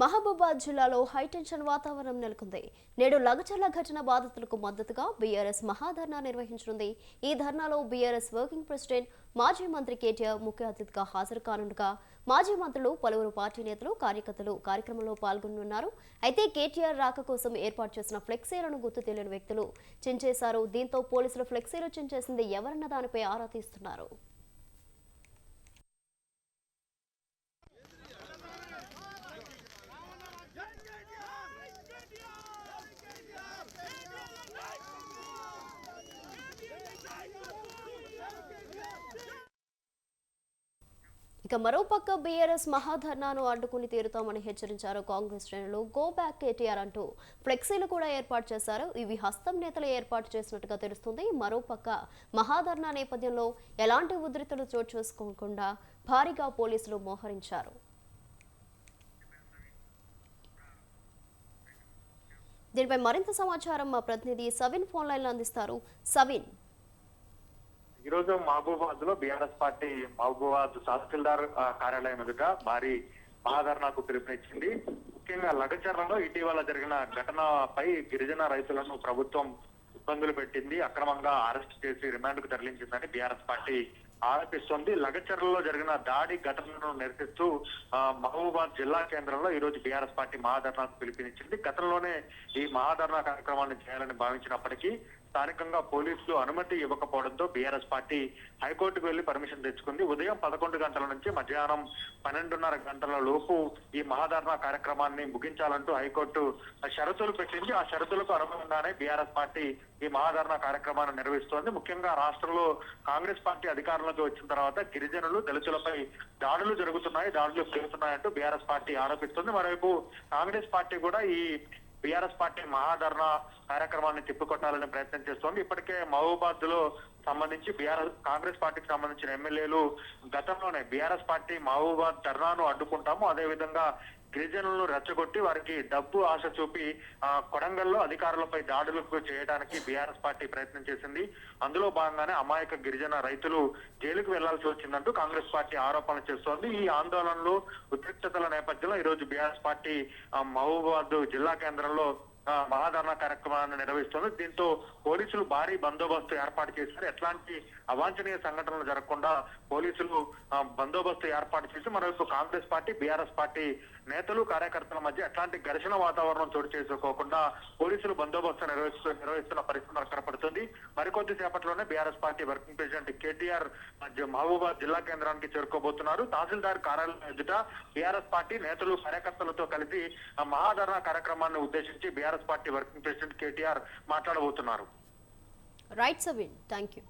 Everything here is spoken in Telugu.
మహబూబాద్ జిల్లాలో హైటెన్షన్ వాతావరణం నెలకొంది. నేడు లగచర్ల ఘటన బాధితులకు మద్దతుగా బీఆర్ఎస్ మహాధర్నా నిర్వహించనుంది. ఈ ధర్నాలో బీఆర్ఎస్ వర్కింగ్ ప్రెసిడెంట్ మాజీ మంత్రి కేటీఆర్ ముఖ్య అతిథిగా హాజరు కానుండగా మాజీ మంత్రులు పలువురు పార్టీ నేతలు కార్యకర్తలు కార్యక్రమంలో పాల్గొనున్నారు. అయితే కేటీఆర్ రాక కోసం ఏర్పాటు చేసిన ఫ్లెక్సీలను గుర్తు తెలియని వ్యక్తులు చించేశారు. దీంతో పోలీసులు ఫ్లెక్సీలు చించేసింది ఎవరన్న దానిపై ఆరా తీస్తున్నారు. ఇక మరోపక్క బీఆర్ఎస్ మహాధర్నాను అడ్డుకుని తీరుతామని హెచ్చరించారు కాంగ్రెస్ శ్రేణులు. గో బ్యాక్ కేటీఆర్ అంటూ ఫ్లెక్సీలు కూడా ఏర్పాటు చేశారు. ఇవి హస్తం నేతలు ఏర్పాటు చేసినట్టుగా తెలుస్తుంది. మరోపక్క మహాధర్నా నేపథ్యంలో ఎలాంటి ఉధృతులు చోటు చేసుకోకుండా భారీగా పోలీసులు మోహరించారు. దీనిపై మరింత సమాచారం మా ప్రతినిధి సవిన్ ఫోన్ లైన్లో అందిస్తారు. సవిన్. ఈ రోజు మహబూబాద్లో బీఆర్ఎస్ పార్టీ మహబూబాద్ తహసీల్దార్ కార్యాలయం ఎదుట భారీ మహాధర్నాకు పిలుపునిచ్చింది. ముఖ్యంగా లగచర్లలో ఇటీవల జరిగిన ఘటనపై గిరిజన రైతులను ప్రభుత్వం ఇబ్బందులు పెట్టింది. అక్రమంగా అరెస్ట్ చేసి రిమాండ్కు తరలించిందని బీఆర్ఎస్ పార్టీ ఆరోపిస్తోంది. లగచర్లలో జరిగిన దాడి ఘటనను నిరసిస్తూ ఆ, మహబూబాద్ జిల్లా కేంద్రంలో ఈ రోజు బీఆర్ఎస్ పార్టీ మహాధర్నాకు పిలుపునిచ్చింది. గతంలోనే ఈ మహాధర్నా కార్యక్రమాన్ని చేయాలని భావించినప్పటికీ స్థానికంగా పోలీసులు అనుమతి ఇవ్వకపోవడంతో బీఆర్ఎస్ పార్టీ హైకోర్టుకు వెళ్ళి పర్మిషన్ తెచ్చుకుంది. ఉదయం పదకొండు గంటల నుంచి మధ్యాహ్నం పన్నెండున్నర గంటల లోపు ఈ మహాధారణ కార్యక్రమాన్ని ముగించాలంటూ హైకోర్టు షరతులు పెట్టింది. ఆ షరతులకు అనుగుణంగానే బీఆర్ఎస్ పార్టీ ఈ మహాధారణ కార్యక్రమాన్ని నిర్వహిస్తోంది. ముఖ్యంగా రాష్ట్రంలో కాంగ్రెస్ పార్టీ అధికారంలోకి వచ్చిన తర్వాత గిరిజనులు దళితులపై దాడులు జరుగుతున్నాయి దాడులు పెరుగుతున్నాయంటూ బీఆర్ఎస్ పార్టీ ఆరోపిస్తుంది. మరోవైపు కాంగ్రెస్ పార్టీ కూడా ఈ బీఆర్ఎస్ పార్టీ మహాధర్నా కార్యక్రమాన్ని తిప్పికొట్టాలని ప్రయత్నం చేస్తోంది. ఇప్పటికే మహబూబాద్లో సంబంధించి బీఆర్ఎస్ కాంగ్రెస్ పార్టీకి సంబంధించిన ఎమ్మెల్యేలు గతంలోనే బీఆర్ఎస్ పార్టీ మహబూబాద్ ధర్నాను అడ్డుకుంటాము. అదే విధంగా గిరిజనులను రెచ్చగొట్టి వారికి డబ్బు ఆశ చూపి ఆ, కొడంగల్లో అధికారులపై దాడులకు చేయడానికి బీఆర్ఎస్ పార్టీ ప్రయత్నం చేసింది. అందులో భాగంగానే అమాయక గిరిజన రైతులు జైలుకు వెళ్ళాల్సి వచ్చిందంటూ కాంగ్రెస్ పార్టీ ఆరోపణలు చేస్తోంది. ఈ ఆందోళనలు ఉద్రిక్తతల నేపథ్యంలో ఈరోజు బీఆర్ఎస్ పార్టీ ఆ, మహబూబాద్ జిల్లా కేంద్రంలో మహాధరణ కార్యక్రమాన్ని నిర్వహిస్తుంది. దీంతో పోలీసులు భారీ బందోబస్తు ఏర్పాటు చేశారు. ఎట్లాంటి అవాంఛనీయ సంఘటనలు జరగకుండా పోలీసులు బందోబస్తు ఏర్పాటు చేసి మరోవైపు కాంగ్రెస్ పార్టీ బీఆర్ఎస్ పార్టీ నేతలు కార్యకర్తల మధ్య ఎట్లాంటి ఘర్షణ వాతావరణం చోటు చేసుకోకుండా పోలీసులు బందోబస్తు నిర్వహిస్తూ నిర్వహిస్తున్న పరిస్థితులు కనపడుతుంది మరికొద్ది సేపట్లోనే BRS party working president KTR మధ్య మహబూబాద్ జిల్లా కేంద్రానికి చేరుకోబోతున్నారు. తహసీల్దార్ కార్యాలయం ఎదుట బీఆర్ఎస్ పార్టీ నేతలు కార్యకర్తలతో కలిసి మహాధరణ కార్యక్రమాన్ని ఉద్దేశించి BRS party working president KTR మాట్లాడబోతున్నారు. Right సవిన్ thank you